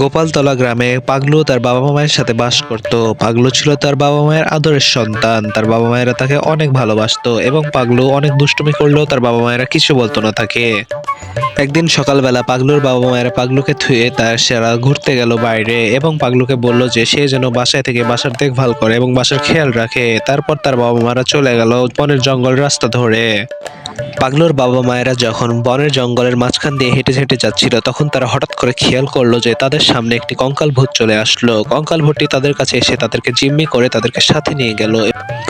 গোপালতলা গ্রামে পাগলু তার বাবা মায়ের সাথে বাস করত। পাগলু ছিল তার বাবা মায়ের আদরের সন্তান। তার বাবা মায়েরা তাকে অনেক ভালোবাসতো এবং পাগলু অনেক দুষ্টুমি করলেও তার বাবা মায়েরা কিছু বলতো না তাকে। একদিন সকালবেলা পাগলুর বাবা মায়েরা পাগলুকে থুয়ে তার সেরা ঘুরতে গেল বাইরে এবং পাগলুকে বলল যে সে যেন বাসায় থেকে বাসার দেখভাল করে এবং বাসার খেয়াল রাখে। তারপর তার বাবা মারা চলে গেল বনের জঙ্গল রাস্তা ধরে। পাগলুর বাবা মায়েরা যখন বনের জঙ্গলের মাঝখান দিয়ে হেঁটে হেঁটে যাচ্ছিল, তখন তারা হঠাৎ করে খেয়াল করল যে তাদের সামনে একটি কঙ্কাল ভূত চলে আসলো। কঙ্কাল ভূতটি তাদের কাছে এসে তাদেরকে জিম্মি করে তাদেরকে সাথে নিয়ে গেল।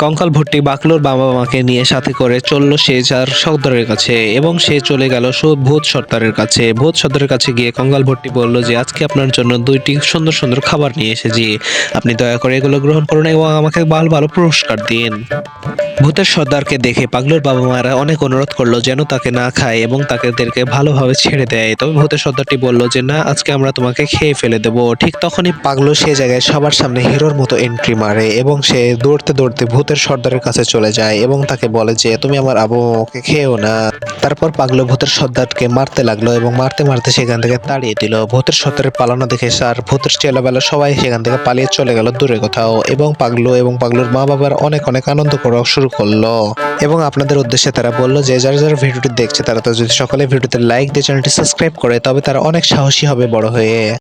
কঙ্কাল ভূতটি বাকলুর বাবা মাকে নিয়ে সাথে করে চলল সে যার সর্দারের কাছে এবং সে চলে গেল ভূত সর্দারের কাছে। ভূত সর্দারের কাছে গিয়ে কঙ্কাল ভূতটি বলল যে, আজকে আপনার জন্য দুইটি সুন্দর সুন্দর খাবার নিয়ে এসেছি। আপনি দয়া করে এগুলো গ্রহণ করুন এবং আমাকে ভালো ভালো পুরস্কার দিন। ভূতের সর্দারকে দেখে পাগলোর বাবা মায়েরা অনেক অনুরোধ করল যেন তাকে না খায় এবং তাদেরকে ভালোভাবে ছেড়ে দেয়। তবে ভূতের সর্দারটি বলল যে, না, আজকে আমরা তোমাকে খেয়ে ফেলে দেবো। ঠিক তখনই পাগলো সে জায়গায় সবার সামনে হিরোর মতো এন্ট্রি মারে এবং সে দৌড়তে দৌড়তে ভূতের সর্দারের কাছে চলে যায় এবং তাকে বলে যে, তুমি আমার আবু মামাকে খেয়েও না। তারপর পাগলো ভূতের সর্দারকে মারতে লাগল এবং মারতে মারতে সেখান থেকে তাড়িয়ে দিল। ভূতের সর্দারের পালানো দেখে স্যার ভূতের চেলাবেলা সবাই সেখান থেকে পালিয়ে চলে গেল দূরে কোথাও এবং পাগলো এবং পাগলোর মা বাবার অনেক অনেক আনন্দ করা শুরু করল এবং আপনাদের উদ্দেশ্যে তারা বলল যে যারা যারা ভিডিওটি দেখছে, তারা তো যদি সকলে ভিডিওতে লাইক দিয়ে চ্যানেলটি সাবস্ক্রাইব করে, তবে তারা অনেক সাহসী হবে বড় হয়ে।